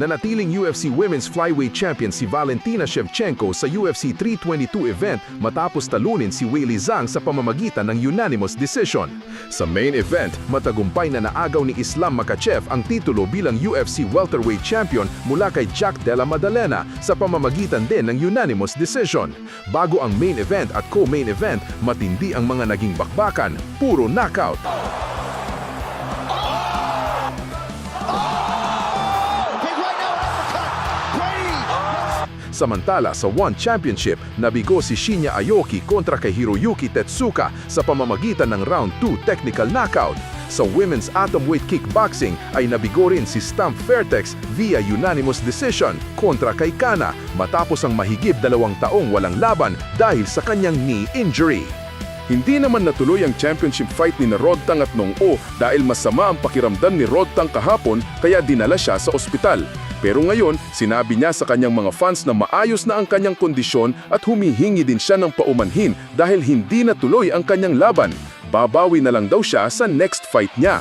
Nanatiling UFC Women's Flyweight Champion si Valentina Shevchenko sa UFC 322 event matapos talunin si Weili Zhang sa pamamagitan ng unanimous decision. Sa main event, matagumpay na naagaw ni Islam Makachev ang titulo bilang UFC Welterweight Champion mula kay Jack Della Maddalena sa pamamagitan din ng unanimous decision. Bago ang main event at co-main event, matindi ang mga naging bakbakan, puro knockout. Samantala sa One Championship, nabigo si Shinya Aoki kontra kay Hiroyuki Tetsuka sa pamamagitan ng round 2 technical knockout. Sa women's atomweight kickboxing ay nabigo rin si Stamp Fairtex via unanimous decision kontra kay Kana matapos ang mahigib dalawang taong walang laban dahil sa kanyang knee injury. Hindi naman natuloy ang championship fight ni Rodtang at Nong O dahil masama ang pakiramdam ni Rodtang kahapon kaya dinala siya sa ospital. Pero ngayon, sinabi niya sa kanyang mga fans na maayos na ang kanyang kondisyon at humihingi din siya ng paumanhin dahil hindi natuloy ang kanyang laban. Babawi na lang daw siya sa next fight niya.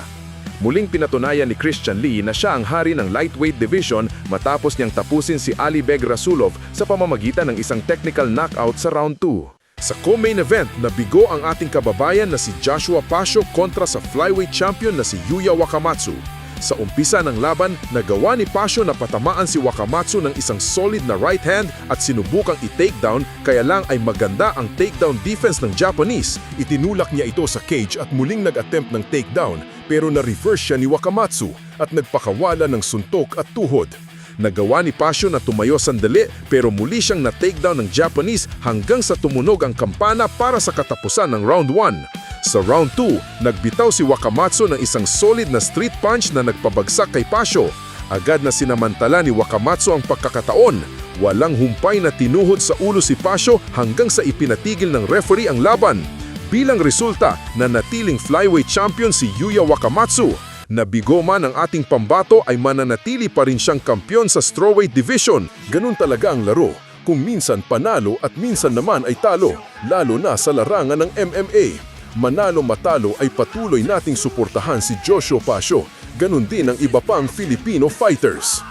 Muling pinatunayan ni Christian Lee na siya ang hari ng lightweight division matapos niyang tapusin si Ali Beg Rasulov sa pamamagitan ng isang technical knockout sa round 2. Sa co-main event, nabigo ang ating kababayan na si Joshua Pasio kontra sa flyweight champion na si Yuya Wakamatsu. Sa umpisa ng laban, nagawa ni Pasio na patamaan si Wakamatsu ng isang solid na right hand at sinubukang i-takedown kaya lang ay maganda ang takedown defense ng Japanese. Itinulak niya ito sa cage at muling nag-attempt ng takedown pero na-reverse siya ni Wakamatsu at nagpakawala ng suntok at tuhod. Nagawa ni Pasio na tumayo sandali pero muli siyang na-takedown ng Japanese hanggang sa tumunog ang kampana para sa katapusan ng round 1. Sa round 2, nagbitaw si Wakamatsu ng isang solid na street punch na nagpabagsak kay Pasio. Agad na sinamantala ni Wakamatsu ang pagkakataon. Walang humpay na tinuhod sa ulo si Pasio hanggang sa ipinatigil ng referee ang laban. Bilang resulta, nanatiling flyweight champion si Yuya Wakamatsu. Nabigo man ang ating pambato ay mananatili pa rin siyang kampyon sa strawweight division. Ganun talaga ang laro. Kung minsan panalo at minsan naman ay talo, lalo na sa larangan ng MMA. Manalo matalo ay patuloy nating suportahan si Joshua Pasio. Ganun din ang iba pang Filipino fighters.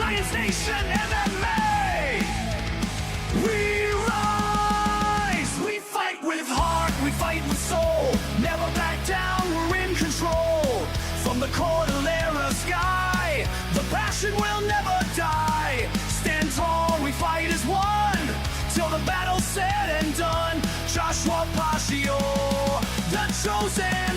Lions Nation MMA! We rise! We fight with heart, we fight with soul. Never back down, we're in control. From the Cordillera sky, the passion will never die. chosen